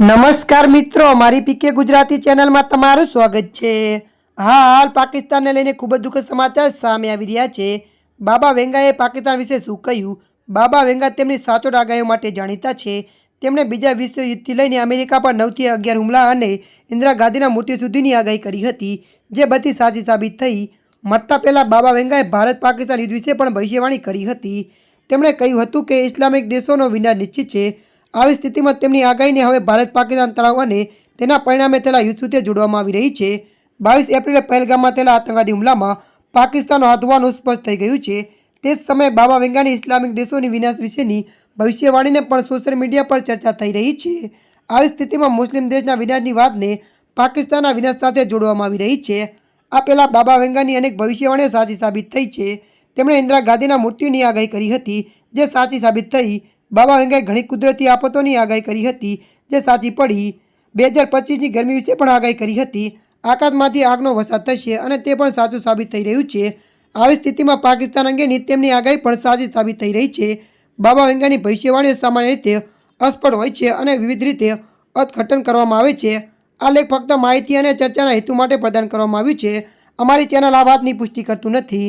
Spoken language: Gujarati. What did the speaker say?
નમસ્કાર મિત્રો મારી પીકે ગુજરાતી ચેનલમાં તમારું સ્વાગત છે. હાલ પાકિસ્તાનને લઈને ખૂબ જ દુઃખદ સમાચાર સામે આવી રહ્યા છે. બાબા વેંગાએ પાકિસ્તાન વિશે શું કહ્યું? બાબા વેંગા તેમની સાચોટ આગાહીઓ માટે જાણીતા છે. તેમણે બીજા વિશ્વયુદ્ધથી લઈને અમેરિકા પર નવથી અગિયાર હુમલા અને ઇન્દિરા ગાંધીના મૃત્યુ સુધીની આગાહી કરી હતી, જે બધી સાચી સાબિત થઈ. મરતા પહેલાં બાબા વેંગાએ ભારત પાકિસ્તાન યુદ્ધ વિશે પણ ભવિષ્યવાણી કરી હતી. તેમણે કહ્યું હતું કે, ઇસ્લામિક દેશોનો વિનાશ નિશ્ચિત છે. આવી સ્થિતિમાં તેમની આગાહીને હવે ભારત પાકિસ્તાન તણાવ અને તેના પરિણામે થયેલા યુદ્ધ સુધી જોડવામાં આવી રહી છે. બાવીસ એપ્રિલે પહેલગામમાં થયેલા આતંકવાદી હુમલામાં પાકિસ્તાન હાથ હોવાનું સ્પષ્ટ થઈ ગયું છે. તે જ સમયે બાબા વેંગાની ઇસ્લામિક દેશોની વિનાશ વિશેની ભવિષ્યવાણીને પણ સોશિયલ મીડિયા પર ચર્ચા થઈ રહી છે. આવી સ્થિતિમાં મુસ્લિમ દેશના વિનાશની વાતને પાકિસ્તાનના વિનાશ સાથે જોડવામાં આવી રહી છે. આ પહેલાં બાબા વેંગાની અનેક ભવિષ્યવાણીઓ સાચી સાબિત થઈ છે. તેમણે ઇન્દિરા ગાંધીના મૃત્યુની આગાહી કરી હતી, જે સાચી સાબિત થઈ બાબા વેંગાએ ઘણી કુદરતી આફતોની આગાહી કરી હતી, જે સાચી પડી. બે હજાર પચીસની ગરમી વિશે પણ આગાહી કરી હતી. આકાશમાંથી આગનો વરસાદ થશે અને તે પણ સાચું સાબિત થઈ રહ્યું છે. આવી સ્થિતિમાં પાકિસ્તાન અંગેની તેમની આગાહી પણ સાચી સાબિત થઈ રહી છે. બાબા વેંગાની ભવિષ્યવાણીઓ સામાન્ય રીતે અસ્ફળ હોય છે અને વિવિધ રીતે અર્થઘટન કરવામાં આવે છે. આ લેખ ફક્ત માહિતી અને ચર્ચાના હેતુ માટે પ્રદાન કરવામાં આવ્યું છે. અમારી ચેનલ આ વાતની પુષ્ટિ કરતું નથી.